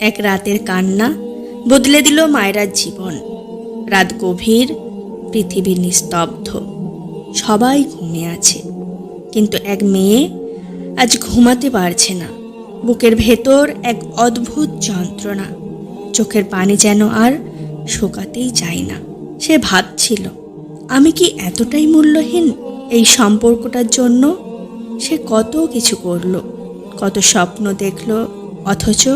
এক রাতের কান্না বদলে দিল মায়েরার জীবন। রাত গভীর, পৃথিবী নিস্তব্ধ। সবাই ঘুমিয়ে আছে। কিন্তু এক মেয়ে আজ ঘুমাতে পারছে না। বুকের ভেতর এক অদ্ভুত যন্ত্রণা। চোখের পানি যেন আর শোকাতেই চায় না। সে ভাবছিল, আমি কি এতটাই মূল্যহীন এই সম্পর্কটার জন্য? সে কত কিছু করল, কত স্বপ্ন দেখল, অথচ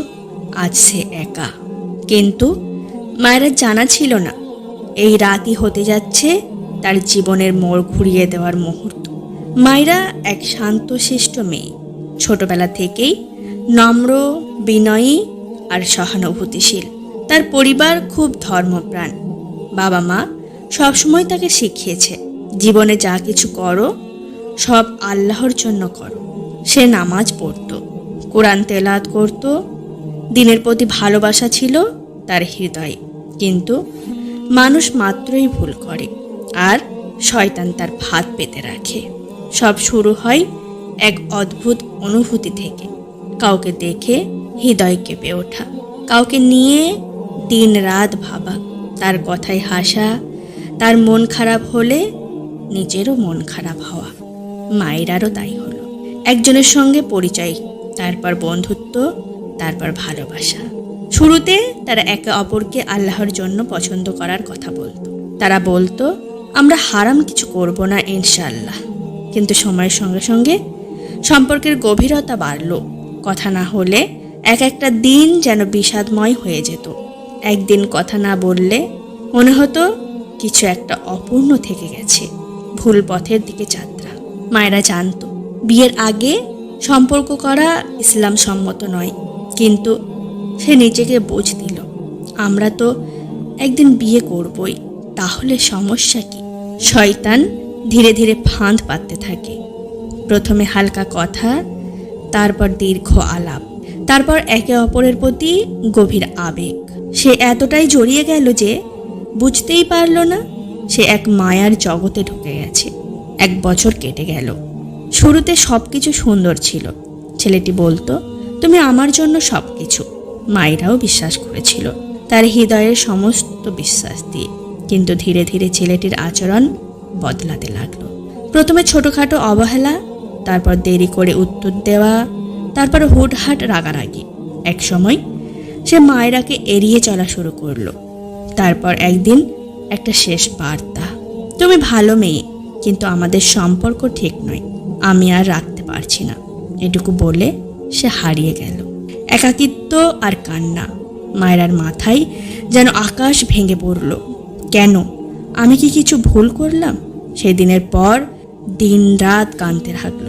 আজ সে একা। কিন্তু মায়েরা জানা ছিল না। এই রাতই হতে যাচ্ছে তার জীবনের মোড় ঘুরিয়ে দেওয়ার মুহূর্ত। মায়েরা এক শান্তশিষ্ট মেয়ে। ছোটবেলা থেকেই নম্র, বিনয়ী আর সহানুভূতিশীল। তার পরিবার খুব ধর্মপ্রাণ। বাবা মা সবসময় তাকে শিখিয়েছে, জীবনে যা কিছু করো, সব আল্লাহর জন্য করো। সে নামাজ পড়তো, কোরআন তেলাত করত দিনের প্রতি ভালোবাসা ছিল তার হৃদয়ে। কিন্তু মানুষ মাত্রই ভুল করে আর শয়তান তার ভাত পেতে রাখে। সব শুরু হয় এক অদ্ভুত অনুভূতি থেকে। কাউকে দেখে হৃদয় কেঁপে ওঠা। কাউকে নিয়ে দিন রাত ভাবা, তার কথায় হাসা, তার মন খারাপ হলে নিজেরও মন খারাপ হওয়া। মায়েরারও তাই হলো। একজনের সঙ্গে পরিচয়, তারপর বন্ধুত্ব তারপর ভালোবাসা। শুরুতে তারা একে অপরকে আল্লাহর জন্য পছন্দ করার কথা বলতো। তারা বলতো, আমরা হারাম কিছু করব না ইনশাল্লাহ কিন্তু সময়ের সঙ্গে সঙ্গে সম্পর্কের গভীরতা বাড়ল। কথা না হলে এক একটা দিন যেন বিষাদময় হয়ে যেত। একদিন কথা না বললে মনে হতো কিছু একটা অপূর্ণ থেকে গেছে, ভুল পথের দিকে যাত্রা। মায়েরা জানতো, বিয়ের আগে সম্পর্ক করা ইসলাম সম্মত নয়। কিন্তু সে নিজেকে বোঝ দিল। আমরা তো একদিন বিয়ে করবই, তাহলে সমস্যা কি? শয়তান ধীরে ধীরে ফাঁদ পাততে থাকে। প্রথমে হালকা কথা, তারপর দীর্ঘ আলাপ, তারপর একে অপরের প্রতি গভীর আবেগ। সে এতটাই জড়িয়ে গেল যে বুঝতেই পারল না, সে এক মায়ার জগতে ঢুকে গেছে। এক বছর কেটে গেল। শুরুতে সব কিছু সুন্দর ছিল। ছেলেটি বলতো তুমি আমার জন্য সব কিছু মায়েরাও বিশ্বাস করেছিল, তার হৃদয়ের সমস্ত বিশ্বাস দিয়ে। কিন্তু ধীরে ধীরে ছেলেটির আচরণ বদলাতে লাগল। প্রথমে ছোটোখাটো অবহেলা, তারপর দেরি করে উত্তর দেওয়া, তারপর হুটহাট রাগারাগি। এক সময় সে মায়েরাকে এড়িয়ে চলা শুরু করল। তারপর একদিন একটা শেষ বার্তা, তুমি ভালো মেয়ে, কিন্তু আমাদের সম্পর্ক ঠিক নয়, আমি আর রাখতে পারছি না। এটুকু বলে সে হারিয়ে গেল। একাকিত্ব আর কান্না মায়েরার মাথায় যেন আকাশ ভেঙে পড়ল। কেন? আমি কি কিছু ভুল করলাম? সেদিনের পর দিন রাত কানতে থাকল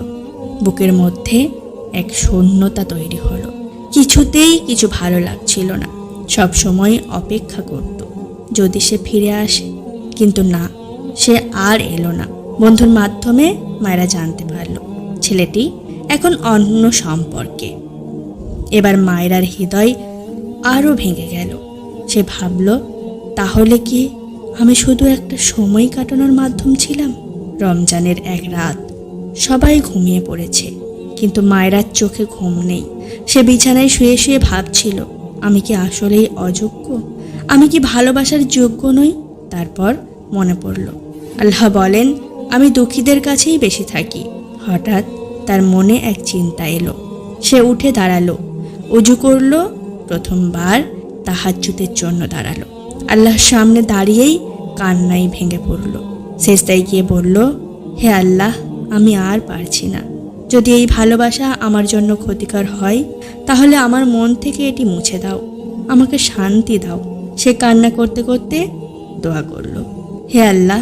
বুকের মধ্যে এক শূন্যতা তৈরি হলো। কিছুতেই কিছু ভালো লাগছিল না। সব সময় অপেক্ষা করত। যদি সে ফিরে আসে, কিন্তু না, সে আর এলো না। বন্ধুর মাধ্যমে মায়েরা জানতে পারল। ছেলেটি এখন অন্য সম্পর্কে। এবার মায়েরার হৃদয় আরও ভেঙে গেল। সে ভাবল, তাহলে কি আমি শুধু একটা সময় কাটানোর মাধ্যম ছিলাম? রমজানের এক রাত সবাই ঘুমিয়ে পড়েছে, কিন্তু মায়েরার চোখে ঘুম নেই। সে বিছানায় শুয়ে শুয়ে ভাবছিল, আমি কি আসলেই অযোগ্য? আমি কি ভালোবাসার যোগ্য নই? তারপর মনে পড়ল, আল্লাহ বলেন, আমি দুঃখীদের কাছেই বেশি থাকি। হঠাৎ তার মনে এক চিন্তা এলো। সে উঠে দাঁড়াল। উজু করল, প্রথমবার তাহাজ্জুদের জন্য দাঁড়াল। আল্লাহর সামনে দাঁড়িয়েই কান্নাই ভেঙে পড়ল। শেষটাই গিয়ে বলল, হে আল্লাহ, আমি আর পারছি না। যদি এই ভালোবাসা আমার জন্য ক্ষতিকর হয়, তাহলে আমার মন থেকে এটি মুছে দাও। আমাকে শান্তি দাও। সে কান্না করতে করতে দোয়া করল, হে আল্লাহ,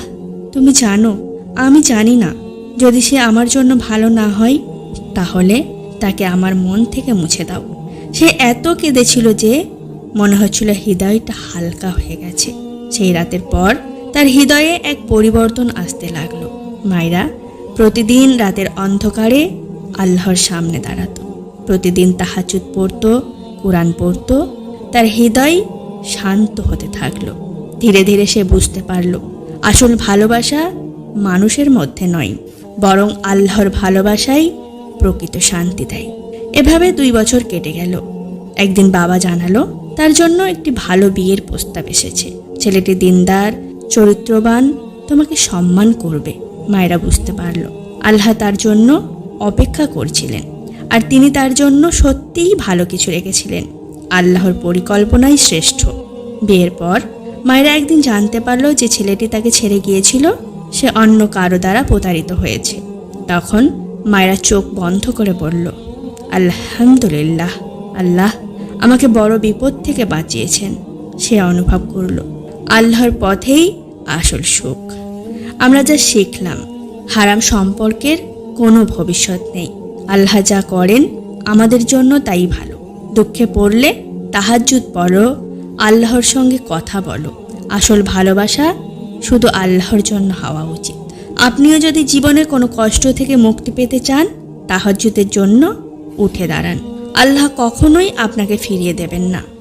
তুমি জানো, আমি জানি না। যদি সে আমার জন্য ভালো না হয় তাহলে তাকে আমার মন থেকে মুছে দাও। সে এত কেঁদেছিল যে মনে হচ্ছিল হৃদয়টা হালকা হয়ে গেছে। সেই রাতের পর তার হৃদয়ে এক পরিবর্তন আসতে লাগল। মায়েরা প্রতিদিন রাতের অন্ধকারে আল্লাহর সামনে দাঁড়াতো। প্রতিদিন তাহাজুদ পড়তো, কোরআন পড়তো, তার হৃদয় শান্ত হতে থাকল। ধীরে ধীরে সে বুঝতে পারল, আসল ভালোবাসা মানুষের মধ্যে নয়, বরং আল্লাহর ভালোবাসাই প্রকৃত শান্তি দেয়। এভাবে দুই বছর কেটে গেল। একদিন বাবা জানালো, তার জন্য একটি ভালো বিয়ের প্রস্তাব এসেছে। ছেলেটি দিনদার, চরিত্রবান, তোমাকে সম্মান করবে, মায়েরা বুঝতে পারল। আল্লাহ তার জন্য অপেক্ষা করছিলেন, আর তিনি তার জন্য সত্যিই ভালো কিছু রেখেছিলেন। আল্লাহর পরিকল্পনাই শ্রেষ্ঠ। বিয়ের পর মায়েরা একদিন জানতে পারল যে ছেলেটি তাকে ছেড়ে গিয়েছিল, সে অন্য কারও দ্বারা প্রতারিত হয়েছে। তখন মায়েরা চোখ বন্ধ করে বলল, আলহামদুলিল্লাহ, আল্লাহ আমাকে বড় বিপদ থেকে বাঁচিয়েছেন। সে অনুভব করল, আল্লাহর পথেই আসল সুখ। আমরা যা শিখলাম, হারাম সম্পর্কের কোনো ভবিষ্যৎ নেই। আল্লাহ যা করেন আমাদের জন্য তাই ভালো। দুঃখে পড়লে তাহাজ্জুদ পড়ো, আল্লাহর সঙ্গে কথা বলো। আসল ভালোবাসা শুধু আল্লাহর জন্য হওয়া উচিত। আপনিও যদি জীবনে কোনো কষ্ট থেকে মুক্তি পেতে চান, তাহাজ্জুদের জন্য উঠে দাঁড়ান। আল্লাহ কখনোই আপনাকে ফিরিয়ে দেবেন না।